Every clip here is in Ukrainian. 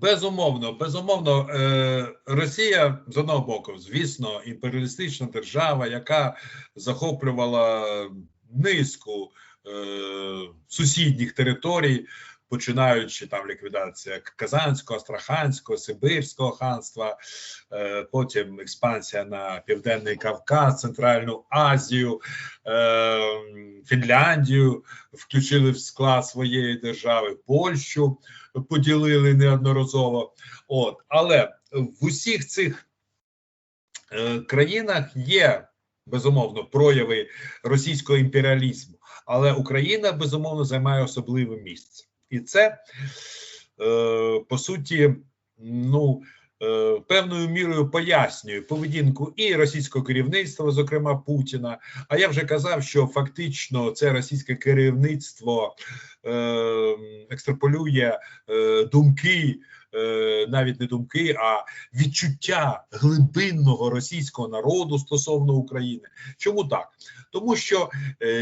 Безумовно, безумовно, е, Росія з одного боку, звісно, імперіалістична держава, яка захоплювала низку е, сусідніх територій, починаючи там ліквідація Казанського, Астраханського, Сибирського ханства, е, потім експансія на Південний Кавказ, Центральну Азію, е, Фінляндію включили в склад своєї держави, Польщу поділили неодноразово. От, але в усіх цих е, країнах є безумовно прояви російського імперіалізму, але Україна безумовно займає особливе місце, і це е, по суті, ну. е, Певною мірою пояснює поведінку і російського керівництва, зокрема Путіна. А я вже казав, що фактично це російське керівництво е, екстраполює думки, навіть не думки, а відчуття глибинного російського народу стосовно України. Чому так? Тому що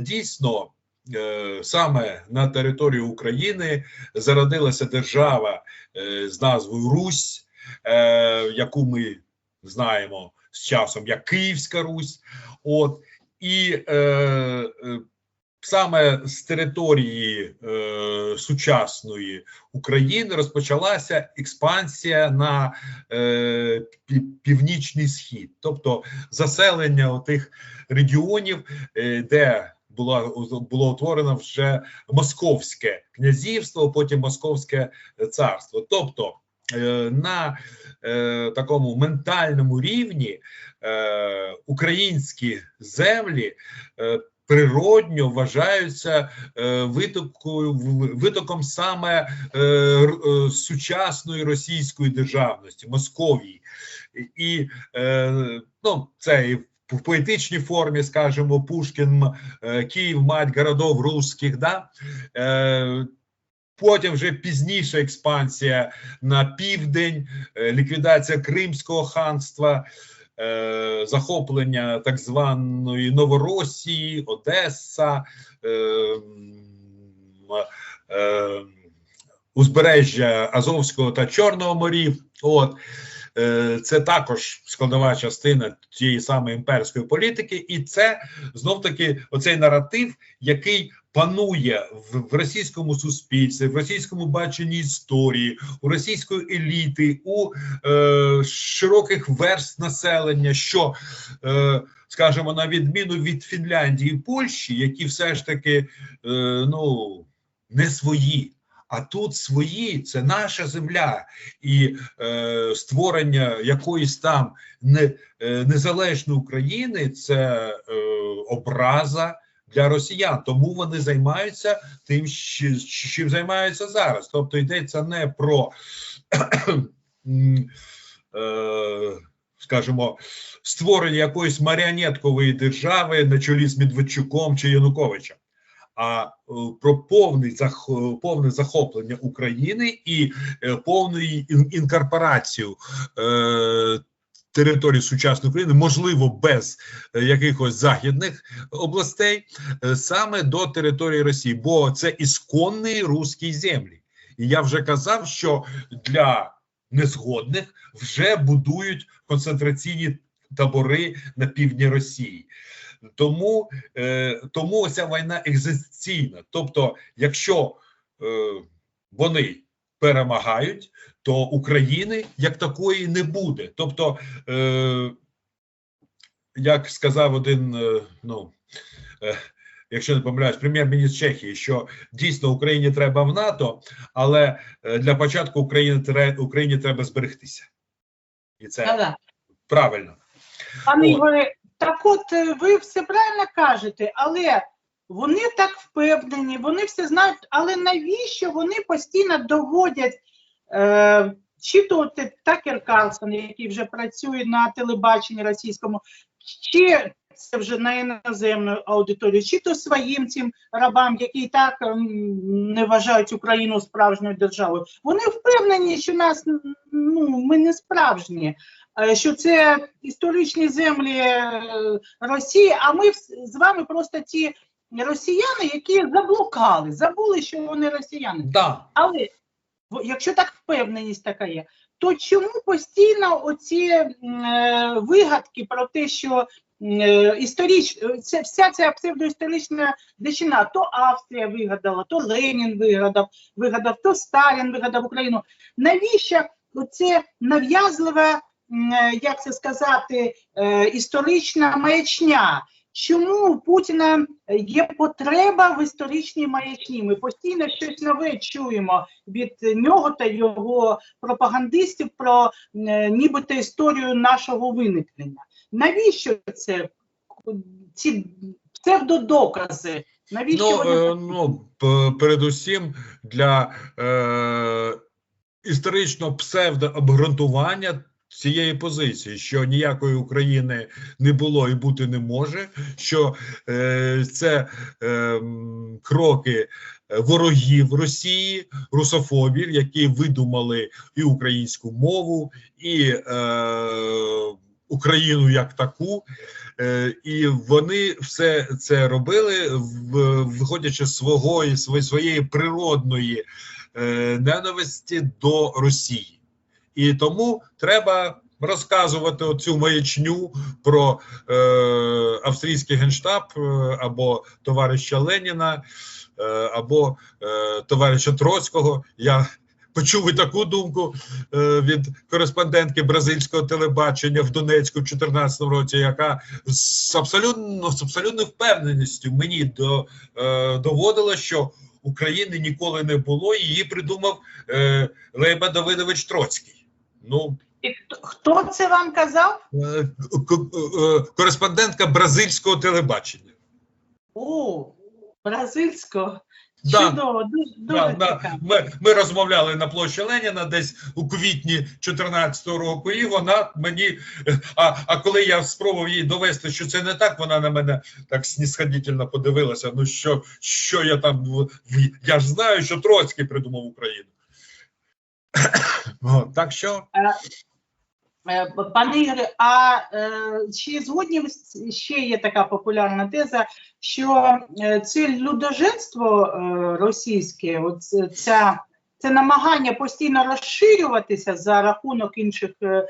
дійсно. Е, Саме на території України зародилася держава е, з назвою Русь, е, яку ми знаємо з часом як Київська Русь. От і е, саме з території е, сучасної України розпочалася експансія на е, північний схід, тобто заселення тих регіонів, е, де була було утворено вже московське князівство, потім московське царство. Тобто е, на е, такому ментальному рівні е, українські землі е, природньо вважаються витоком саме сучасної російської державності Московії, і ну це і в поетичній формі, скажімо, Пушкін, е, Київ, мать городов русських, да. Е, Потім вже пізніша експансія на південь, е, ліквідація Кримського ханства, захоплення так званої Новоросії, Одеса, узбережжя Азовського та Чорного морів. От це також складова частина тієї самої імперської політики, і це знов таки оцей наратив, який панує в російському суспільстві, в російському баченні історії, у російської еліти, у е, широких верст населення, що е, скажімо, на відміну від Фінляндії і Польщі, які все ж таки е, ну не свої. А тут свої це наша земля, і е, створення якоїсь там не, е, незалежної України це е, образа для росіян. Тому вони займаються тим, чим займаються зараз. Тобто йдеться не про, е, скажімо, створення якоїсь маріонеткової держави на чолі з Медведчуком чи Януковичем. А е, про повний зах, повне захоплення України і е, повну інкорпорацію е, території сучасної України, можливо, без е, якихось західних областей, е, саме до території Росії, бо це ісконні руські землі. І я вже казав, що для незгодних вже будують концентраційні табори на півдні Росії. Тому, е, тому ця війна екзистенційна. Тобто, якщо е, вони перемагають, то України як такої не буде. Тобто, е, як сказав один, е, ну е, якщо не помиляюсь, прем'єр-міністр Чехії, що дійсно Україні треба в НАТО, але е, для початку Україні треба Україні треба зберегтися, і це Да-да. правильно. Пане Ігоре, так от е, ви все правильно кажете, але вони так впевнені, вони все знають, але навіщо вони постійно доводять, е, чи то Такер Карлсон, який вже працює на телебаченні російському, чи це вже на іноземну аудиторію, чи то своїм цим рабам, які і так ем, не вважають Україну справжньою державою. Вони впевнені, що нас ну, ми не справжні. Е, Що це історичні землі е, Росії, а ми з вами просто ті росіяни, які заблукали, забули, що вони росіяни. Да. Але якщо так впевненість така є, то чому постійно оці е, вигадки про те, що е, історич, е, це, вся ця псевдоісторична дичина, то Австрія вигадала, то Ленін вигадав, вигадав, то Сталін вигадав Україну. Навіщо оце нав'язливе, як це сказати, е, історична маячня? Чому у Путіна є потреба в історичній маячні? Ми постійно щось нове чуємо від нього та його пропагандистів про е, нібито історію нашого виникнення. Навіщо це ці псевдодокази? Навіщо Ну, вони е, ну передусім для е, історичного псевдообґрунтування цієї позиції, що ніякої України не було і бути не може, що е, це е, кроки е, ворогів Росії, русофобів, які видумали і українську мову, і е, Україну як таку. Е, і вони все це робили, в- виходячи з свого своєї природної е, ненависті до Росії. І тому треба розказувати оцю маячню про е, австрійський генштаб е, або товариша Леніна, е, або е, товариша Троцького. Я почув і таку думку е, від кореспондентки бразильського телебачення в Донецьку в 2014 році, яка з абсолютно з абсолютною впевненістю мені до, е, доводила, що України ніколи не було, її придумав Лейба Давидович Троцький. Ну, І хто, це вам казав? е, е, кореспондентка бразильського телебачення. О, бразильського. Да. Чудово, дуже, дуже Да, да. Ми, ми розмовляли на площі Леніна десь у квітні 2014 року, і вона мені. А, а коли я спробував їй довести, що це не так, вона на мене так снісходительно подивилася. Ну що, що я там я ж знаю, що Троцький придумав Україну. Так що? Е, Пане Ігоре, а е, чи згодні ще є така популярна теза, що е, це людоженство е, російське, ця, це намагання постійно розширюватися за рахунок інших е, е,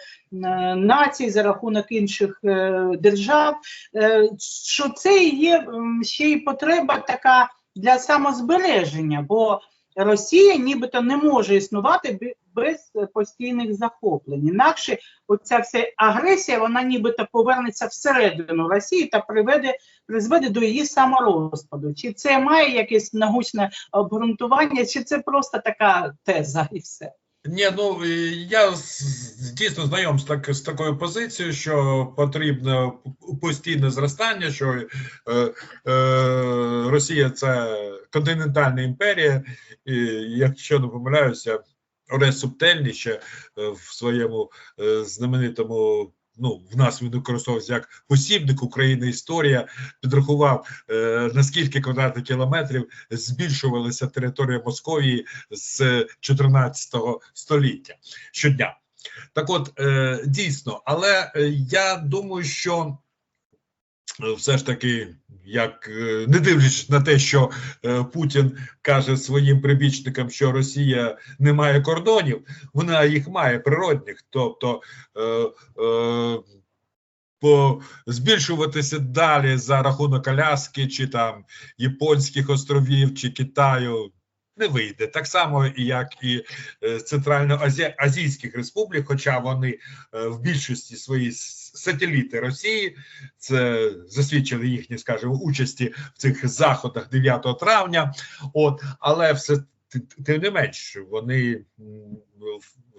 націй, за рахунок інших е, держав, е, що це є ще й потреба така для самозбереження, бо Росія нібито не може існувати бе- без постійних захоплень. Інакше оця вся агресія, вона нібито повернеться всередину Росії та приведе, призведе до її саморозпаду. Чи це має якесь нагучне обґрунтування, чи це просто така теза і все? Ні, ну я дійсно знайом з, так, з такою позицією, що потрібно постійне зростання, що е, е, Росія це континентальна імперія, і якщо не помиляюся, Орес Субтельні ще в своєму е, знаменитому. Ну, в нас він використовується як посібник України історія, підрахував е, наскільки квадратних кілометрів збільшувалася територія Московії з 14 століття щодня. Так от, е, дійсно, але е, я думаю, що все ж таки, як е, не дивлячись на те, що е, Путін каже своїм прибічникам, що Росія не має кордонів, вона їх має природних, тобто е, е, по збільшуватися далі за рахунок Аляски чи там Японських островів чи Китаю не вийде. Так само, як і е, центральноазійських республік, хоча вони е, в більшості свої с- сателіти Росії, це засвідчили їхні, скажімо, участі в цих заходах 9 травня. От, але все тим не менш, вони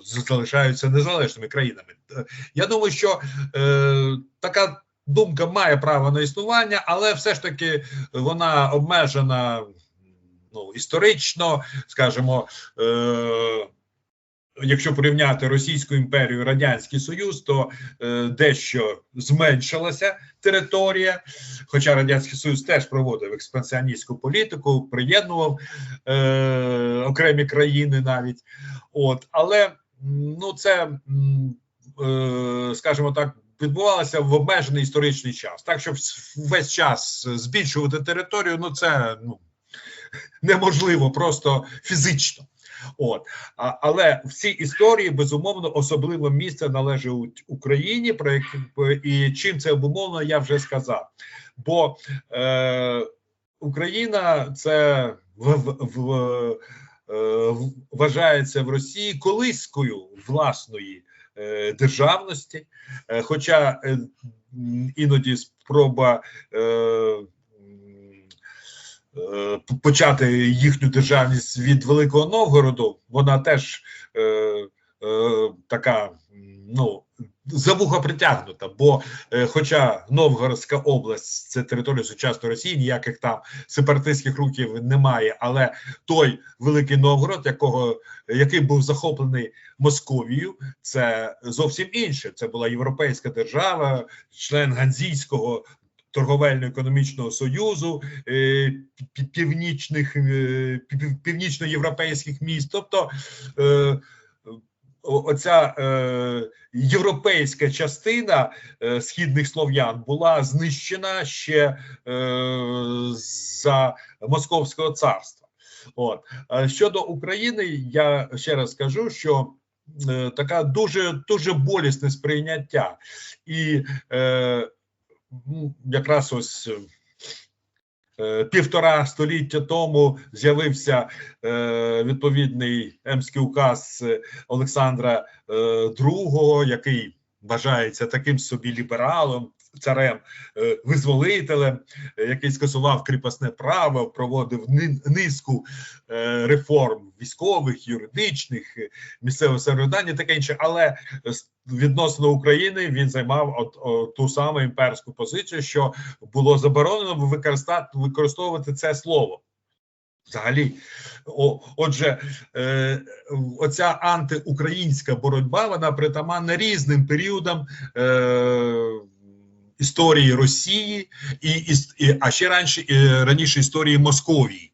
залишаються незалежними країнами. Е, Я думаю, що е, така думка має право на існування, але все ж таки вона обмежена ну, історично, скажімо, е, якщо порівняти Російську імперію Радянський Союз, то е, дещо зменшилася територія. Хоча Радянський Союз теж проводив експансіоністську політику, приєднував е, окремі країни навіть. От, але ну, це, е, скажімо так, відбувалося в обмежений історичний час. Так, щоб весь час збільшувати територію, ну це ну, неможливо просто фізично. От а, але в цій історії безумовно особливе місце належить Україні. Про як і чим це обумовлено, я вже сказав. Бо е, Україна це в, в, в, е, вважається в Росії колискою власної е, державності, е, хоча е, іноді спроба. Е, почати їхню державність від Великого Новгороду, вона теж е, е, така, ну, за вухо притягнута. Бо, е, хоча Новгородська область це територія сучасної Росії, ніяких там сепаратистських рухів немає, але той Великий Новгород, якого який був захоплений Московією, це зовсім інше. Це була європейська держава, член Ганзійського торговельно-економічного союзу е, північних е, північноєвропейських міст. Тобто е, оця європейська частина східних слов'ян була знищена ще за Московського царства. От щодо України, я ще раз скажу, що така дуже дуже болісне сприйняття, і е, якраз ось. е, Півтора століття тому з'явився е, відповідний емський указ е, Олександра е, II, який вважається таким собі лібералом, царем, е, визволителем, е, який скасував кріпосне право, проводив низку е, реформ військових, юридичних, місцевого самоврядування, таке інше. Але відносно України він займав от, о, ту саму імперську позицію, що було заборонено використовувати це слово. Взагалі, О, отже, е, оця антиукраїнська боротьба вона притаманна різним періодам е, історії Росії і, і а ще раніше раніше історії Московії.